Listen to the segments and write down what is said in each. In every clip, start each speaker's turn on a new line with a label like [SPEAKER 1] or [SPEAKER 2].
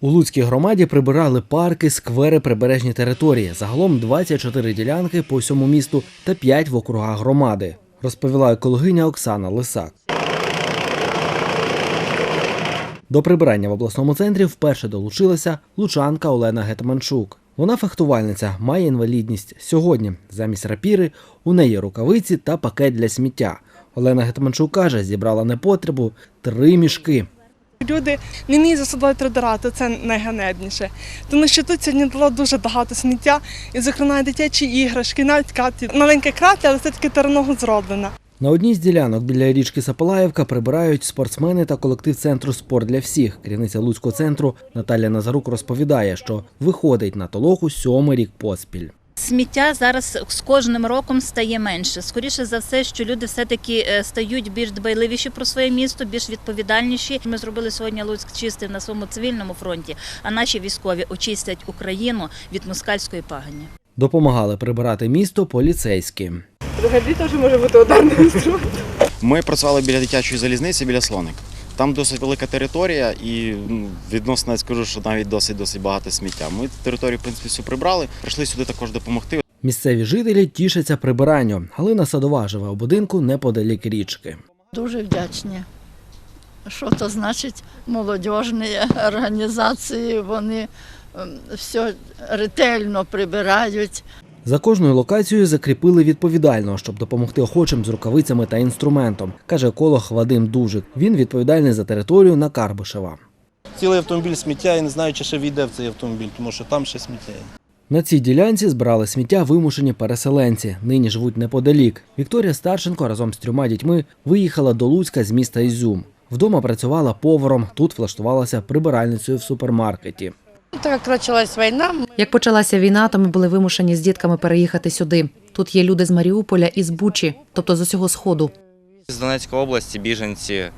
[SPEAKER 1] У Луцькій громаді прибирали парки, сквери, прибережні території. Загалом 24 ділянки по всьому місту та 5 в округах громади, розповіла екологиня Оксана Лисак. До прибирання в обласному центрі вперше долучилася лучанка Олена Гетманчук. Вона фехтувальниця, має інвалідність. Сьогодні замість рапіри у неї рукавиці та пакет для сміття. Олена Гетманчук каже, зібрала непотребу три мішки.
[SPEAKER 2] Люди не вміють за собою прибирати, це найганебніше. Тому що тут сьогодні було дуже багато сміття, і, зокрема, дитячі іграшки, навіть каті. Маленька катя, але все-таки терного зроблена.
[SPEAKER 1] На одній з ділянок біля річки Сапалаївка прибирають спортсмени та колектив центру Спорт для всіх. Керівниця Луцького центру Наталя Назарук розповідає, що виходить на толоку сьомий рік поспіль.
[SPEAKER 3] Сміття зараз з кожним роком стає менше. Скоріше за все, що люди все-таки е, стають більш дбайливіші про своє місто, більш відповідальніші. Ми зробили сьогодні Луцьк чистий на своєму цивільному фронті, а наші військові очистять Україну від москальської пагані.
[SPEAKER 1] Допомагали прибирати місто поліцейські.
[SPEAKER 2] Взагалі теж може бути ударний інструмент.
[SPEAKER 4] Ми працювали біля дитячої залізниці, біля слоник. Там досить велика територія і ну, відносно я скажу, що навіть досить досить багато сміття. Ми територію, в принципі, всю прибрали. Прийшли сюди також допомогти.
[SPEAKER 1] Місцеві жителі тішаться прибиранню. Галина Садова живе у будинку неподалік річки.
[SPEAKER 5] Дуже вдячні. Що то значить молодіжні організації, вони ем, все ретельно прибирають.
[SPEAKER 1] За кожною локацією закріпили відповідального, щоб допомогти охочим з рукавицями та інструментом, каже еколог Вадим Дужик. Він відповідальний за територію на Карбишева.
[SPEAKER 6] Цілий автомобіль сміття і не знаю, чи ще війде в цей автомобіль, тому що там ще сміття. є.
[SPEAKER 1] На цій ділянці збирали сміття вимушені переселенці. Нині живуть неподалік. Вікторія Старченко разом з трьома дітьми виїхала до Луцька з міста Ізюм. Вдома працювала поваром, тут влаштувалася прибиральницею в супермаркеті.
[SPEAKER 7] Так як почалась війна,
[SPEAKER 8] Як почалася війна, то ми були вимушені з дітками переїхати сюди. Тут є люди з Маріуполя і з Бучі, тобто з усього сходу.
[SPEAKER 9] З Донецької області біженці.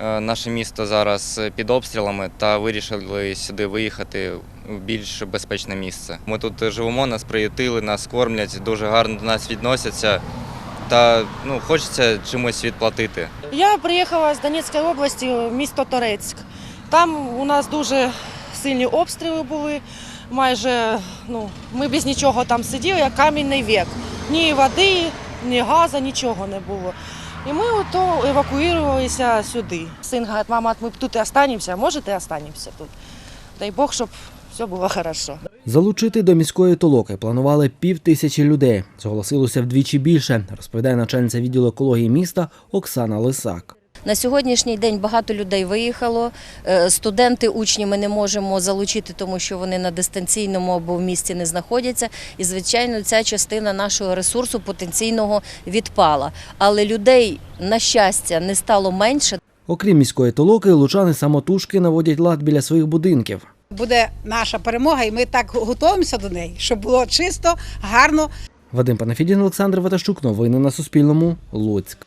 [SPEAKER 9] Е, Наше місто зараз під обстрілами та вирішили сюди виїхати в більш безпечне місце. Ми тут живемо, нас приютили, нас кормлять, дуже гарно до нас відносяться. Та ну, хочеться чимось відплатити.
[SPEAKER 7] я приїхала з Донецької області, місто Торецьк. Там у нас дуже сильні обстріли були. Майже ну, ми без нічого там сиділи, як камінний вік. Ні води, ні газу, нічого не було. І ми ото евакуювалися сюди. Син каже, мама, ми тут і останемося, може, і останемося тут. Дай Бог, щоб все було хорошо.
[SPEAKER 1] Залучити до міської толоки планували пів тисячі людей. Зголосилося вдвічі більше, розповідає начальниця відділу екології міста Оксана Лисак.
[SPEAKER 10] На сьогоднішній день багато людей виїхало. Е, Студенти, учні ми не можемо залучити, тому що вони на дистанційному або в місті не знаходяться. І, звичайно, ця частина нашого ресурсу потенційного відпала. Але людей, на щастя, не стало менше.
[SPEAKER 1] Окрім міської толоки, лучани самотужки наводять лад біля своїх будинків.
[SPEAKER 11] буде наша перемога, і ми так готуємося до неї, щоб було чисто, гарно.
[SPEAKER 1] Вадим Панафідін, Олександр Ватащук. Новини на Суспільному. Луцьк.